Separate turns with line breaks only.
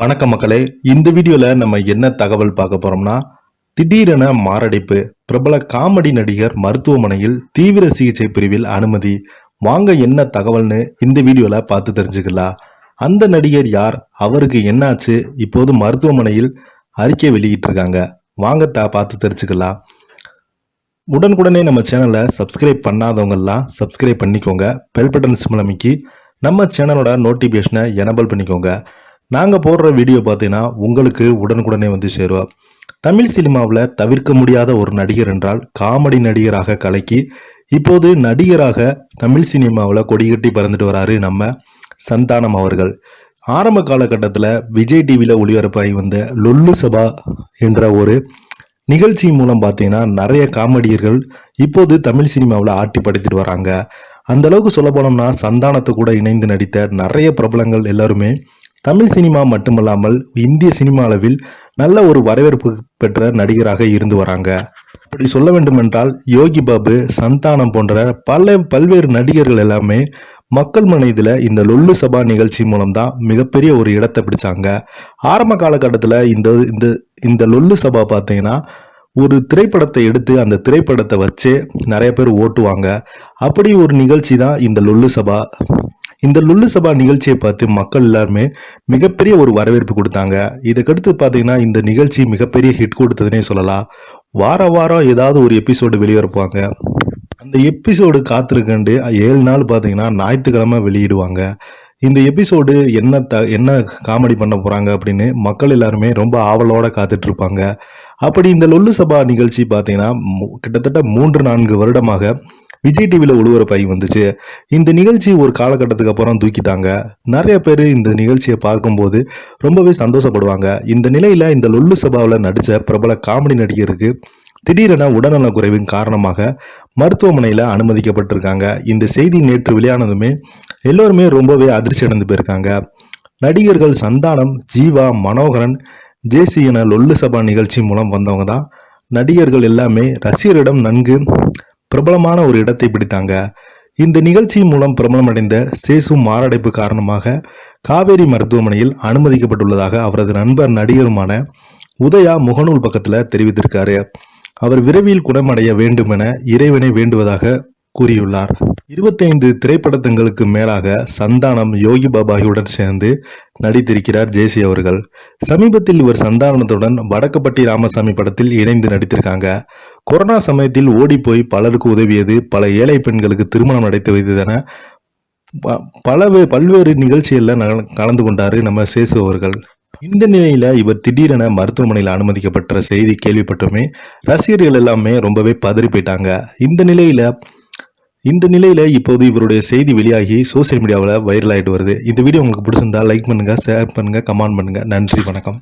வணக்கம் மக்களே. இந்த வீடியோல நம்ம என்ன தகவல் பார்க்க போறோம்னா திடீரென மாரடைப்பு பிரபல காமெடி நடிகர் மருத்துவமனையில் தீவிர சிகிச்சை பிரிவில் அனுமதி. வாங்க என்ன தகவல்னு இந்த வீடியோல பார்த்து தெரிஞ்சுக்கலாம். அந்த நடிகர் யார் அவருக்கு என்னாச்சு இப்போது மருத்துவமனையில் அறிக்கை வெளியிட்டிருக்காங்க. வாங்க த பார்த்து தெரிஞ்சுக்கலாம். உடனுக்குடனே நம்ம சேனலை சப்ஸ்கிரைப் பண்ணாதவங்கெல்லாம் சப்ஸ்கிரைப் பண்ணிக்கோங்க. பெல் பட்டன் நம்ம சேனலோட நோட்டிஃபிகேஷனை எனபிள் பண்ணிக்கோங்க. நாங்கள் போடுற வீடியோ பார்த்தீங்கன்னா உங்களுக்கு உடனுக்குடனே வந்து சேருவோம் தமிழ் சினிமாவில் தவிர்க்க முடியாத ஒரு நடிகர் என்றால் காமெடி நடிகராக கலக்கி இப்போது நடிகராக தமிழ் சினிமாவில் கொடிகட்டி பறந்துட்டு வராரு நம்ம சந்தானம் அவர்கள். ஆரம்ப காலகட்டத்தில் விஜய் டிவியில் ஒளிபரப்பாகி வந்த லொல்லு சபா என்ற ஒரு நிகழ்ச்சி மூலம் பார்த்தீங்கன்னா நிறைய காமெடியர்கள் இப்போது தமிழ் சினிமாவில் ஆட்டி படைத்துட்டு வராங்க. அந்த அளவுக்கு சொல்ல போனோம்னா சந்தானத்தை கூட இணைந்து நடித்த நிறைய பிரபலங்கள் எல்லாருமே தமிழ் சினிமா மட்டுமல்லாமல் இந்திய சினிமா அளவில் நல்ல ஒரு வரவேற்பு பெற்ற நடிகராக இருந்து வராங்க. அப்படி சொல்ல வேண்டுமென்றால் யோகி பாபு சந்தானம் போன்ற பல பல்வேறு நடிகர்கள் எல்லாமே மக்கள் மனதில் இந்த லொல்லு சபா நிகழ்ச்சி மூலம்தான் மிகப்பெரிய ஒரு இடத்தை பிடிச்சாங்க. ஆரம்ப காலகட்டத்தில் இந்த இந்த இந்த லொல்லு சபா பார்த்தீங்கன்னா ஒரு திரைப்படத்தை எடுத்து அந்த திரைப்படத்தை வச்சு நிறைய பேர் ஓட்டுவாங்க. அப்படி ஒரு நிகழ்ச்சி தான் இந்த லொல்லு சபா. இந்த லுல்லு சபா நிகழ்ச்சியை பார்த்து மக்கள் எல்லாருமே மிகப்பெரிய ஒரு வரவேற்பு கொடுத்தாங்க. இதுக்கடுத்து பார்த்தீங்கன்னா இந்த நிகழ்ச்சி மிகப்பெரிய ஹிட் கொடுத்ததுனே சொல்லலாம். வார வாரம் ஏதாவது ஒரு எபிசோடு வெளியிறப்பாங்க அந்த எபிசோடு காத்திருக்கண்டு ஏழு நாள் பார்த்தீங்கன்னா ஞாயிற்றுக்கிழமை வெளியிடுவாங்க. இந்த எபிசோடு என்ன த என்ன காமெடி பண்ண போகிறாங்க அப்படின்னு மக்கள் எல்லாருமே ரொம்ப ஆவலோட காத்துட்ருப்பாங்க. அப்படி இந்த லொல்லு சபா நிகழ்ச்சி பார்த்தீங்கன்னா கிட்டத்தட்ட மூன்று நான்கு வருடமாக விஜய் டிவியில் ஒளிபரப்பாகி வந்துச்சு. இந்த நிகழ்ச்சி ஒரு காலகட்டத்துக்கு அப்புறம் தூக்கிட்டாங்க. நிறைய பேர் இந்த நிகழ்ச்சியை பார்க்கும்போது ரொம்பவே சந்தோஷப்படுவாங்க. இந்த நிலையில் இந்த லொல்லு சபாவில் நடித்த பிரபல காமெடி நடிகருக்கு திடீரென உடல்நலக் குறைவின் காரணமாக மருத்துவமனையில் அனுமதிக்கப்பட்டிருக்காங்க. இந்த செய்தி நேற்று வெளியானதுமே எல்லோருமே ரொம்பவே அதிர்ச்சி அடைந்து போயிருக்காங்க. நடிகர்கள் சந்தானம் ஜீவா மனோகரன் ஜேசி என லொல்லு சபா நிகழ்ச்சி மூலம் வந்தவங்க தான். நடிகர்கள் எல்லாமே ரசிகரிடம் நன்கு பிரபலமான ஒரு இடத்தை பிடித்தாங்க. இந்த நிகழ்ச்சி மூலம் பிரபலமடைந்த சேசு மாரடைப்பு காரணமாக காவேரி மருத்துவமனையில் அனுமதிக்கப்பட்டுள்ளதாக அவரது நண்பர் நடிகருமான உதயா முகநூல் பக்கத்தில் தெரிவித்திருக்காரு. அவர் விரைவில் குணமடைய வேண்டும் என இறைவனை வேண்டுவதாக கூறியுள்ளார். இருபத்தைந்து திரைப்படத்தங்களுக்கு மேலாக சந்தானம் யோகி பாபாயுடன் சேர்ந்து நடித்திருக்கிறார் ஜேசி அவர்கள். சமீபத்தில் இவர் சந்தானத்துடன் வடக்கப்பட்டி ராமசாமி படத்தில் இணைந்து நடித்திருக்காங்க. கொரோனா சமயத்தில் ஓடி போய் பலருக்கு உதவியது பல ஏழை பெண்களுக்கு திருமணம் நடத்தி வைத்தது என ப- பல்வேறு நிகழ்ச்சிகளில் கலந்து கொண்டாரு நம்ம சேசு அவர்கள். இந்த நிலையில இவர் திடீரென மருத்துவமனையில் அனுமதிக்கப்பட்ட செய்தி கேள்விப்பட்டுமே ரசிகர்கள் எல்லாமே ரொம்பவே பதறி போயிட்டாங்க. இந்த நிலையில இந்த நிலையில் இப்போது இவருடைய செய்தி வெளியாகி சோசியல் மீடியாவில் வைரல் ஆகிட்டு வருது. இந்த வீடியோ உங்களுக்கு பிடிச்சிருந்தா லைக் பண்ணுங்கள் ஷேர் பண்ணுங்கள் கமெண்ட் பண்ணுங்கள் நன்றி வணக்கம்.